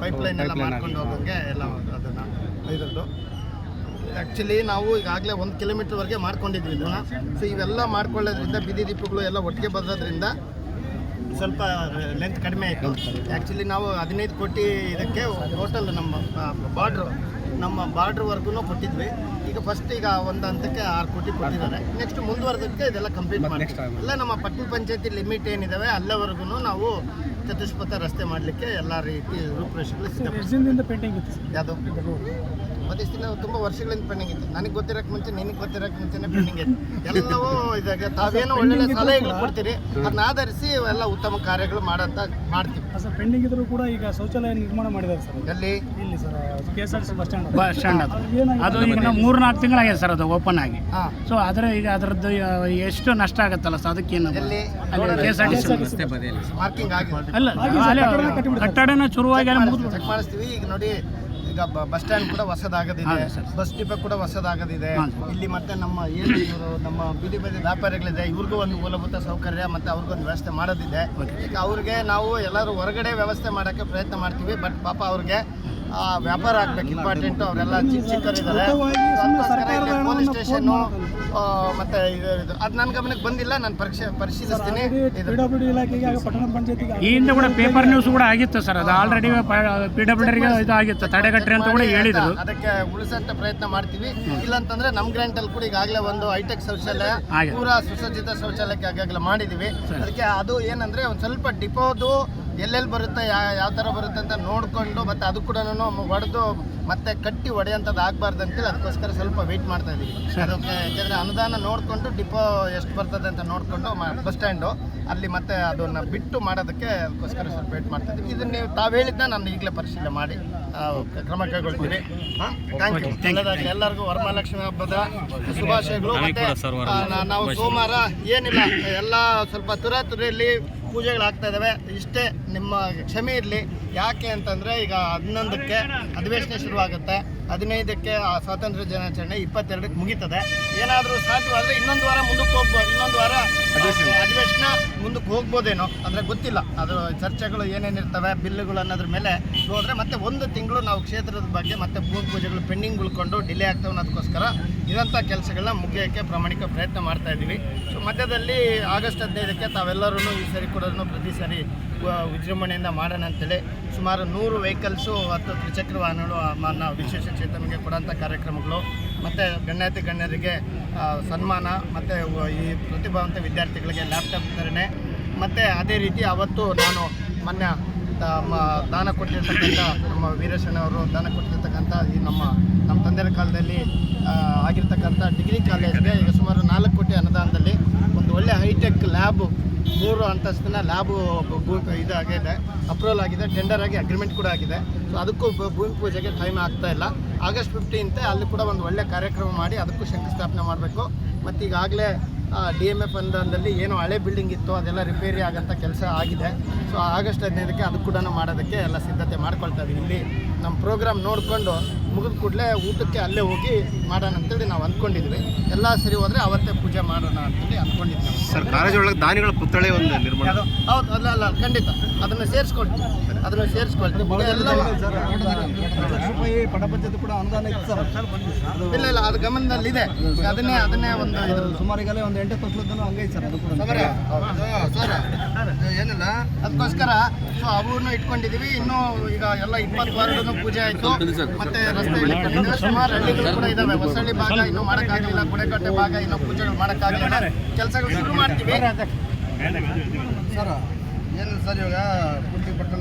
ಪೈಪ್ ಲೈನ್ ಎಲ್ಲ ಮಾಡ್ಕೊಂಡು ಹೋಗೋಂಗೆ ಎಲ್ಲ ಅದನ್ನು ಇರೋದು ಆ್ಯಕ್ಚುಲಿ ನಾವು ಈಗಾಗಲೇ ಒಂದು ಕಿಲೋಮೀಟ್ರ್ವರೆಗೆ ಮಾಡ್ಕೊಂಡಿದ್ವಿ ಇದನ್ನು. ಸೊ ಇವೆಲ್ಲ ಮಾಡ್ಕೊಳ್ಳೋದ್ರಿಂದ ಬೀದಿ ದೀಪಗಳು ಎಲ್ಲ ಒಟ್ಟಿಗೆ ಬರೋದ್ರಿಂದ ಸ್ವಲ್ಪ ಲೆಂತ್ ಕಡಿಮೆ ಆಯಿತು. ಆ್ಯಕ್ಚುಲಿ ನಾವು ಹದಿನೈದು ಕೋಟಿ ಇದಕ್ಕೆ ಟೋಟಲ್ ನಮ್ಮ ಬಾರ್ಡ್ರು ನಮ್ಮ ಬಾರ್ಡ್ರ್ವರೆಗೂ ಕೊಟ್ಟಿದ್ವಿ. ಈಗ ಫಸ್ಟ್ ಈಗ ಒಂದು ಹಂತಕ್ಕೆ ಆರು ಕೋಟಿ ಕೊಟ್ಟಿದ್ದಾರೆ. ನೆಕ್ಸ್ಟ್ ಮುಂದುವರೆದಕ್ಕೆ ಇದೆಲ್ಲ ಕಂಪ್ಲೀಟ್ ಮಾಡಿ ಎಲ್ಲ ನಮ್ಮ ಪಟ್ಟಣ ಪಂಚಾಯತಿ ಲಿಮಿಟ್ ಏನಿದಾವೆ ಅಲ್ಲಿವರೆಗೂ ನಾವು ಚತುಷ್ಪಥ ರಸ್ತೆ ಮಾಡಲಿಕ್ಕೆ ಎಲ್ಲ ರೀತಿ ರೂಪುರೇಷೆಗಳು ಸಿದ್ಧಪಡಿಸಿದ್ದೀವಿ ಯಾವುದು? ಮತ್ತೆ ತುಂಬಾ ತುಂಬ ವರ್ಷಗಳಿಂದ ಪೆಂಡಿಂಗ್ ಇತ್ತು. ನನಗೆ ಗೊತ್ತಿರೋಕೆ ಮುಂಚೆ ನಿನಗೆ ಗೊತ್ತಿರೋಕೆ ಮುಂಚೆನೇ ಪೆಂಡಿಂಗ್ ಇತ್ತು. ಎಲ್ಲವೂ ಇದಾಗ ತಾವೇನು ಒಳ್ಳೊಳ್ಳೆ ಸಲಹೆಗಳು ಕೊಡ್ತೀರಿ. ಅದನ್ನ ಆಧರಿಸಿ ಎಲ್ಲ ಉತ್ತಮ ಕಾರ್ಯಗಳು ಮಾಡಂತ ಮಾಡ್ತೀವಿ. ಸರ್ ಪೆಂಡಿಂಗ್ ಇದ್ರೂ ಕೂಡ ಈಗ ಶೌಚಾಲಯ ನಿರ್ಮಾಣ ಮಾಡಿದ್ದಾರೆ ಸರ್ ಎಲ್ಲಿ? ಇಲ್ಲಿ sir K S R T C bus stand bus stand ಅದು ಅದು ಈಗ ನಾವು ಮೂರು ನಾಲ್ಕು ತಿಂಗಳಾಗಿದೆ ಸರ್ ಅದು ಓಪನ್ ಆಗಿ. ಸೊ ಅದರ ಈಗ ಅದರದ್ದು ಎಷ್ಟು ನಷ್ಟ ಆಗುತ್ತಲ್ಲ ಸರ್? ಅದಕ್ಕೇನು K S R T C ರಸ್ತೆ ಬದಿಯಲ್ಲಿ ಮಾರ್ಕಿಂಗ್ ಆಗಿದೆ. ಅಲ್ಲ ಕಟ್ಟಡನ ಶುರುವಾಗಿ ಮುಗಿದು ಮಾಡಿಸ್ತೀವಿ. ಈಗ ನೋಡಿ ಈಗ ಬಸ್ ಸ್ಟ್ಯಾಂಡ್ ಕೂಡ ಹೊಸದಾಗದಿದೆ ಬಸ್ ಡಿಪೋ ಕೂಡ ಹೊಸದಾಗದಿದೆ. ಇಲ್ಲಿ ಮತ್ತೆ ನಮ್ಮ ಏನು ಇವರು ನಮ್ಮ ಬೀದಿ ಬದಿ ವ್ಯಾಪಾರಿಗಳಿದೆ ಇವ್ರಿಗೂ ಒಂದು ಮೂಲಭೂತ ಸೌಕರ್ಯ ಮತ್ತು ಅವ್ರಿಗೊಂದು ವ್ಯವಸ್ಥೆ ಮಾಡೋದಿದೆ. ಈಗ ಅವ್ರಿಗೆ ನಾವು ಎಲ್ಲರೂ ಹೊರಗಡೆ ವ್ಯವಸ್ಥೆ ಮಾಡೋಕ್ಕೆ ಪ್ರಯತ್ನ ಮಾಡ್ತೀವಿ ಬಟ್ ಪಾಪ ಅವ್ರಿಗೆ ಆ, ವ್ಯಾಪಾರ ಆಗ್ಬೇಕು. ಇಂಪಾರ್ಟೆಂಟ್ ಅವರೆಲ್ಲ ಚಿಕ್ಕ ಚಿಕ್ಕರಿದ್ದಾರೆ ಪೊಲೀಸ್ ಸ್ಟೇಷನ್ ಮತ್ತೆ ಇದು ಇದು. ಅದು ನನ್ನ ಗಮನಕ್ಕೆ ಬಂದಿಲ್ಲ. ನಾನು ಪರೀಕ್ಷೆ ಪರಿಶೀಲಿಸ್ತೀನಿ. ಈ ಹಿಂದೆ ಕೂಡ ಪೇಪರ್ ನ್ಯೂಸ್ ಕೂಡ ಆಗಿತ್ತು ಸರ್. ಅದು ಆಲ್ರೆಡಿ ಪಿ ಡಬ್ಲ್ಯೂ ಇದು ಆಗಿತ್ತು ತಡೆಗಟ್ಟರೆ ಅಂತ ಕೂಡ ಹೇಳಿದ್ರು. ಅದಕ್ಕೆ ಉಳಿಸಂತ ಪ್ರಯತ್ನ ಮಾಡ್ತೀವಿ. ಇಲ್ಲಂತಂದ್ರೆ ನಮ್ಮ ಗ್ರಾಂಟ್ ಅಲ್ಲಿ ಕೂಡ ಈಗಾಗಲೇ ಒಂದು ಹೈಟೆಕ್ ಶೌಚಾಲಯ ಪೂರ ಪೂರಾ ಸುಸಜ್ಜಿತ ಶೌಚಾಲಯಕ್ಕೆ ಆಗಾಗಲೇ ಮಾಡಿದ್ದೀವಿ ಅದಕ್ಕೆ ಅದು ಏನಂದ್ರೆ ಒಂದು ಸ್ವಲ್ಪ ಡಿಪೋದು ಎಲ್ಲೆಲ್ಲಿ ಬರುತ್ತೆ ಯಾವ ಯಾವ ಥರ ಬರುತ್ತೆ ಅಂತ ನೋಡಿಕೊಂಡು ಮತ್ತು ಅದು ಕೂಡ ಹೊಡೆದು ಮತ್ತೆ ಕಟ್ಟಿ ಹೊಡೆಯಂಥದ್ದು ಆಗಬಾರ್ದು ಅಂತೇಳಿ ಅದಕ್ಕೋಸ್ಕರ ಸ್ವಲ್ಪ ವೆಯ್ಟ್ ಮಾಡ್ತಾ ಇದ್ದೀವಿ ಅದಕ್ಕೆ ಯಾಕೆಂದರೆ ಅನುದಾನ ನೋಡಿಕೊಂಡು ಡಿಪೋ ಎಷ್ಟು ಬರ್ತದೆ ಅಂತ ನೋಡಿಕೊಂಡು ಬಸ್ ಸ್ಟ್ಯಾಂಡು ಅಲ್ಲಿ ಮತ್ತೆ ಅದನ್ನು ಬಿಟ್ಟು ಮಾಡೋದಕ್ಕೆ ಅದಕ್ಕೋಸ್ಕರ ಸ್ವಲ್ಪ ವೆಯ್ಟ್ ಮಾಡ್ತಾ ಇದ್ದೀವಿ ಇದನ್ನು ನೀವು ತಾವು ಹೇಳಿದ್ದ ನಾನು ಈಗಲೇ ಪರಿಶೀಲನೆ ಮಾಡಿ ಕ್ರಮ ಕೈಗೊಳ್ತೀವಿ ಥ್ಯಾಂಕ್ ಯು ಒಳ್ಳೆದಾಗಲಿ ಎಲ್ಲರಿಗೂ ವರಮಹಾಲಕ್ಷ್ಮಿ ಹಬ್ಬದ ಶುಭಾಶಯಗಳು. ಮತ್ತೆ ನಾವು ಸೋಮವಾರ ಏನಿಲ್ಲ ಎಲ್ಲ ಸ್ವಲ್ಪ ತುರಾತುರಿಯಲ್ಲಿ ಪೂಜೆಗಳಾಗ್ತಾ ಇದ್ದಾವೆ ಇಷ್ಟೇ ನಿಮ್ಮ ಕ್ಷಮೆ ಇರಲಿ. ಯಾಕೆ ಅಂತಂದರೆ ಈಗ ಹನ್ನೊಂದಕ್ಕೆ ಅಧಿವೇಶನ ಶುರುವಾಗುತ್ತೆ. ಹದಿನೈದಕ್ಕೆ ಆ ಸ್ವಾತಂತ್ರ್ಯ ದಿನಾಚರಣೆ ಇಪ್ಪತ್ತೆರಡಕ್ಕೆ ಮುಗೀತದೆ. ಏನಾದರೂ ಸಾಧ್ಯವಾದರೆ ಇನ್ನೊಂದು ವಾರ ಮುಂದಕ್ಕೆ ಹೋಗ್ಬೋದು ಇನ್ನೊಂದು ವಾರ ಅಧಿವೇಶನ. ಮುಂದಕ್ಕೆ ಹೋಗ್ಬೋದೇನೋ, ಅಂದರೆ ಗೊತ್ತಿಲ್ಲ. ಅದು ಚರ್ಚೆಗಳು ಏನೇನಿರ್ತವೆ ಬಿಲ್ಲುಗಳು ಅನ್ನೋದ್ರ ಮೇಲೆ ಹೋದರೆ ಮತ್ತೆ ಒಂದು ತಿಂಗಳು ನಾವು ಕ್ಷೇತ್ರದ ಬಗ್ಗೆ ಮತ್ತೆ ಭೂಮಿ ಪೂಜೆಗಳು ಪೆಂಡಿಂಗ್ ಉಳ್ಕೊಂಡು ಡಿಲೇ ಆಗ್ತವೆ ಅನ್ನೋದಕ್ಕೋಸ್ಕರ ಇದಂಥ ಕೆಲಸಗಳನ್ನ ಮುಗಿಯೋಕ್ಕೆ ಪ್ರಾಮಾಣಿಕ ಪ್ರಯತ್ನ ಮಾಡ್ತಾ ಇದ್ದೀವಿ. ಸೊ ಮಧ್ಯದಲ್ಲಿ ಆಗಸ್ಟ್ ಹದಿನೈದಕ್ಕೆ ತಾವೆಲ್ಲರೂ ಈ ಸರಿ ಕೂಡ ಪ್ರತಿ ಸರಿ ವಿಜೃಂಭಣೆಯಿಂದ ಮಾಡೋಣ ಅಂತೇಳಿ ಸುಮಾರು ನೂರು ವೆಹಿಕಲ್ಸು ಹತ್ತು ತ್ರಿಚಕ್ರ ವಾಹನಗಳು ವಿಶೇಷ ಚೇತನಿಗೆ ಕೊಡೋಂಥ ಕಾರ್ಯಕ್ರಮಗಳು ಮತ್ತು ಗಣ್ಯಾತಿ ಗಣ್ಯರಿಗೆ ಸನ್ಮಾನ, ಮತ್ತು ಈ ಪ್ರತಿಭಾವಂತ ವಿದ್ಯಾರ್ಥಿಗಳಿಗೆ ಲ್ಯಾಪ್ಟಾಪ್ ವಿತರಣೆ. ಮತ್ತು ಅದೇ ರೀತಿ ಅವತ್ತು ನಾನು ಮೊನ್ನೆ ದಾನ ಕೊಟ್ಟಿರ್ತಕ್ಕಂಥ ನಮ್ಮ ವೀರೇಶನವರು ದಾನ ಕೊಟ್ಟಿರ್ತಕ್ಕಂಥ ಈ ನಮ್ಮ ನಮ್ಮ ತಂದೆಯ ಕಾಲದಲ್ಲಿ ಆಗಿರ್ತಕ್ಕಂಥ ಡಿಗ್ರಿ ಕಾಲೇಜ್ಗೆ ಈಗ ಸುಮಾರು ನಾಲ್ಕು ಕೋಟಿ ಅನುದಾನದಲ್ಲಿ ಒಂದು ಒಳ್ಳೆ ಹೈಟೆಕ್ ಲ್ಯಾಬು ಮೂರು ಅಂತಸ್ತಿನ ಲ್ಯಾಬು ಇದಾಗಿದೆ. ಅಪ್ರೂವಲ್ ಆಗಿದೆ ಟೆಂಡರ್ ಆಗಿ ಅಗ್ರಿಮೆಂಟ್ ಕೂಡ ಆಗಿದೆ. ಸೊ ಅದಕ್ಕೂ ಭೂಮಿ ಪೂಜೆಗೆ ಟೈಮ್ ಆಗ್ತಾ ಇಲ್ಲ. ಆಗಸ್ಟ್ ಫಿಫ್ಟೀನ್ತೆ ಅಲ್ಲಿ ಕೂಡ ಒಂದು ಒಳ್ಳೆ ಕಾರ್ಯಕ್ರಮ ಮಾಡಿ ಅದಕ್ಕೂ ಶಂಕುಸ್ಥಾಪನೆ ಮಾಡಬೇಕು. ಮತ್ತು ಈಗಾಗಲೇ ಡಿ ಎಂ ಎಫ್ ಅನುದಾನದಲ್ಲಿ ಏನು ಹಳೆ ಬಿಲ್ಡಿಂಗ್ ಇತ್ತು, ಅದೆಲ್ಲ ರಿಪೇರಿ ಆಗೋಂಥ ಕೆಲಸ ಆಗಿದೆ. ಸೊ ಆಗಸ್ಟ್ ಹದಿನೈದಕ್ಕೆ ಅದು ಕೂಡ ಮಾಡೋದಕ್ಕೆ ಎಲ್ಲ ಸಿದ್ಧತೆ ಮಾಡ್ಕೊಳ್ತಾ ಇದ್ದೀವಿ ಇಲ್ಲಿ. ನಮ್ಮ ಪ್ರೋಗ್ರಾಮ್ ನೋಡಿಕೊಂಡು ಮುಗಿದ ಕೂಡಲೇ ಊಟಕ್ಕೆ ಅಲ್ಲೇ ಹೋಗಿ ಮಾಡೋಣ ಅಂತೇಳಿ ನಾವು ಅಂದ್ಕೊಂಡಿದ್ವಿ. ಎಲ್ಲ ಸರಿ ಹೋದರೆ ಅವತ್ತೇ ಪೂಜೆ ಮಾಡೋಣ ಅಂತೇಳಿ ಅಂದ್ಕೊಂಡಿದ್ವಿ ಸರ್ ಕಾಲೇಜ್ ಒಳಗೆ ದಾನಿಗಳ ಪುತ್ಥಳಿ ಒಂದು ನಿರ್ಮಾಣ. ಹೌದು ಅಲ್ಲ ಅಲ್ಲ ಖಂಡಿತ. ಅದನ್ನು ಸೇರಿಸ್ಕೊಳ್ತೀವಿ. ಅದನ್ನು ಸೇರಿಸ್ಕೊಳ್ತೀವಿ. ಎಲ್ಲ ಕೂಡ ಅನುದಾನ ಇತ್ತು ಸರ್. ಇಲ್ಲ ಇಲ್ಲ ಅದು ಗಮನದಲ್ಲಿದೆ ಅದನ್ನೇ ಅದನ್ನೇ ಒಂದು ಇದು. ಸುಮಾರು ಒಂದು ಎಂಟು ವರ್ಷದೂ ಹಂಗೈತೆ ಸರ್ ಅದು ಕೂಡ. ಸರ್ ಏನಿಲ್ಲ? ಅದಕ್ಕೋಸ್ಕರ ಸೊ ಅವನ್ನ ಇಟ್ಕೊಂಡಿದ್ದೀವಿ. ಇನ್ನೂ ಈಗ ಎಲ್ಲ ಇಪ್ಪತ್ತು ವಾರ್ಡನ್ನು ಪೂಜೆ ಆಯಿತು. ಮತ್ತೆ ರಸ್ತೆ ಸುಮಾರು ಹಳ್ಳಿಗಳು ಕೂಡ ಇದಾವೆ. ಹೊಸಳ್ಳಿ ಭಾಗ ಇನ್ನು ಮಾಡೋಕ್ಕಾಗಲಿಲ್ಲ ಗುಡೆಕಟ್ಟೆ ಭಾಗ ಇನ್ನು ಪೂಜೆ ಮಾಡೋಕ್ಕಾಗಲಿಲ್ಲ ಕೆಲಸಗಳು ಶುರು ಮಾಡ್ತೀವಿ. ಸರ್ ಏನು ಸರ್ ಇವಾಗ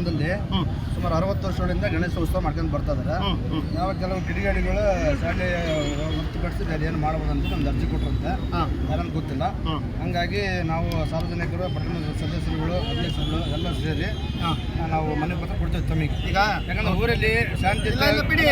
ಹ್ಮ್. ಸುಮಾರು ಅರವತ್ತು ವರ್ಷಗಳಿಂದ ಗಣೇಶ ಉತ್ಸವ ಮಾಡ್ಕೊಂಡು ಬರ್ತಾ ಇದಾರೆ ಕೆಲವು ಕಿಡಿಗಾಡಿಗಳು ಶಾಲೆ ಹೊರತುಪಡಿಸಿ ಬೇರೆ ಏನು ಮಾಡಬಹುದು ಅಂತ ನಮ್ದು ಅರ್ಜಿ ಕೊಟ್ಟಿರುತ್ತೆ. ಯಾರನ್ನು ಗೊತ್ತಿಲ್ಲ. ಹಂಗಾಗಿ ನಾವು ಸಾರ್ವಜನಿಕರು ಪಟ್ಟಣದ ಸದಸ್ಯರುಗಳು ಅಧ್ಯಕ್ಷರುಗಳು ಎಲ್ಲ ಸೇರಿ ನಾವು ಮನೆ ಪತ್ರ ಕೊಡ್ತೇವೆ ತಮಗೆ. ಈಗ ಯಾಕಂದ್ರೆ ಊರಲ್ಲಿ ಶಾಂತಿ ಇಲ್ಲ ಇಲ್ಲ ಬಿಡಿ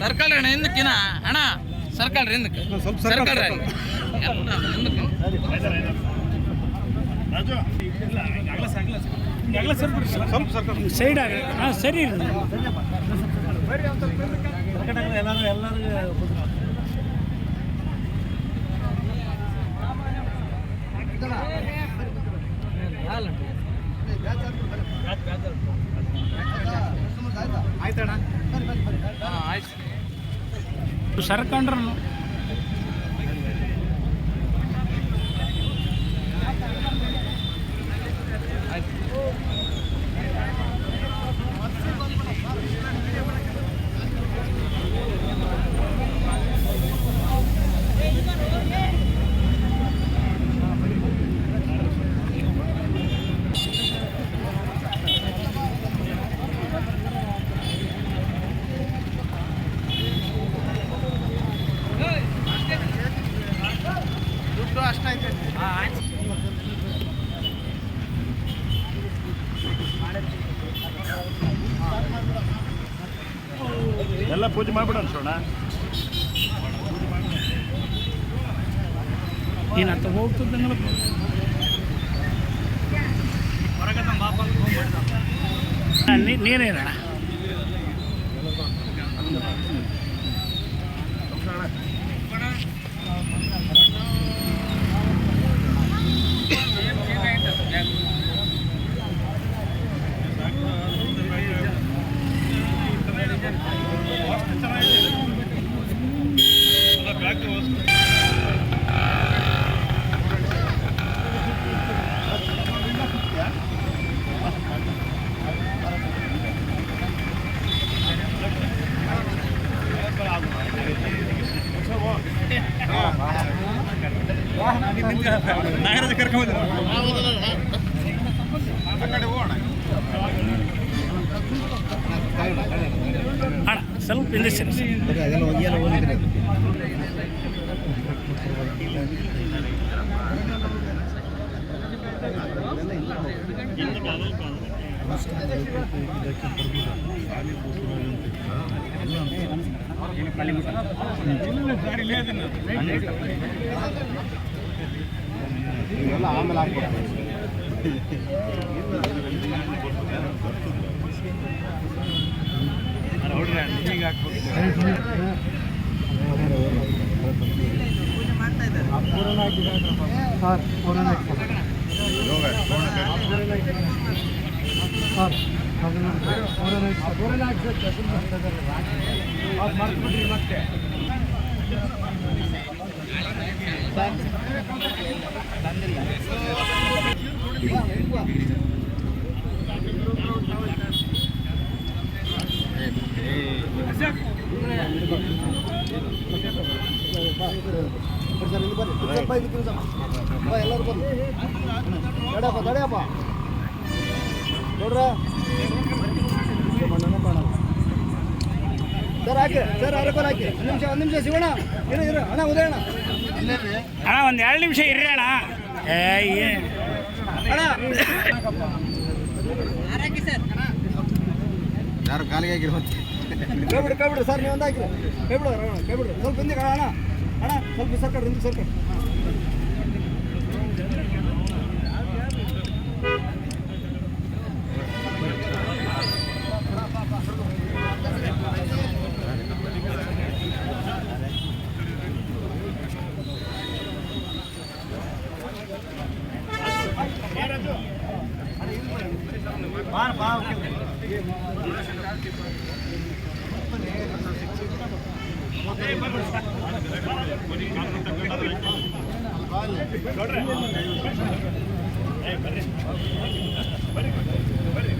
ಸರ್ಕಲ್ ಅಣ್ಣ ಹಿಂದಕ್ಕಿನ ಅಣ್ಣ ಸರ್ಕಲ್ ಹಿಂದಕ್ಕೆ ಸರ್ಕಲ್ ಸೈಡ್ ಆಗ ಹಾಂ ಸರಿ. ಎಲ್ಲರೂ ಎಲ್ಲರಿಗೂ ಸರ್ಕಂಡ್ರು ಪೂಜೆ ಮಾಡ್ಬಿಡೋಣ ಸೋಣ ಏನಂತ ಹೋಗ್ತದೆ ನೀರೇನಣ್ಣ ಇವೆಲ್ಲ ಆಮೇಲೆ ಹಾಕ್ಬೇಕು ಸರ್ ಸರ್ ಇಲ್ಲಿ ಬರ್ರಿ ಸ್ವಲ್ಪ ಇದಕ್ಕೆ ನಿಲ್ಸಮ್ಮ. ಬಾ ಎಲ್ಲರೂ ಬರ್ರಿ ತಡೆಯಪ್ಪ ತಡೆಯಪ್ಪ ನೋಡ್ರ ಸರ್ ಹಾಕಿ ಸರ್ ಅರಕೋಲ್ ಹಾಕಿ ಒಂದು ನಿಮಿಷ ಒಂದು ನಿಮಿಷ ಶಿವಣ್ಣ ಇರು ಇರು ಅಣ್ಣ ಉದಯಣ್ಣ ಅಣ್ಣ ಒಂದು ಎರಡು ನಿಮಿಷ ಇರ್ರಿ ಅಣ್ಣ ಏ ಏ ಅಣ್ಣ ಯಾರು ಕಾಲಿಗೆ ಆಗಿರುವಂತೆ ಕೈ ಬಿಡು ಕೈ ಬಿಡು ಸರ್ ನೀವು ಒಂದು ಹಾಕಿರಿ ಕೈ ಬಿಡು ಅಣ್ಣ ಕೈ ಬಿಡು ಸ್ವಲ್ಪ ಹಿಂದೆ ಅಣ್ಣ ಅಣ್ಣ ಸ್ವಲ್ಪ ಸರ್ಕಲ್ ಹಿಂದೆ ಸರ್ಕಲ್ ಆಯ್ತು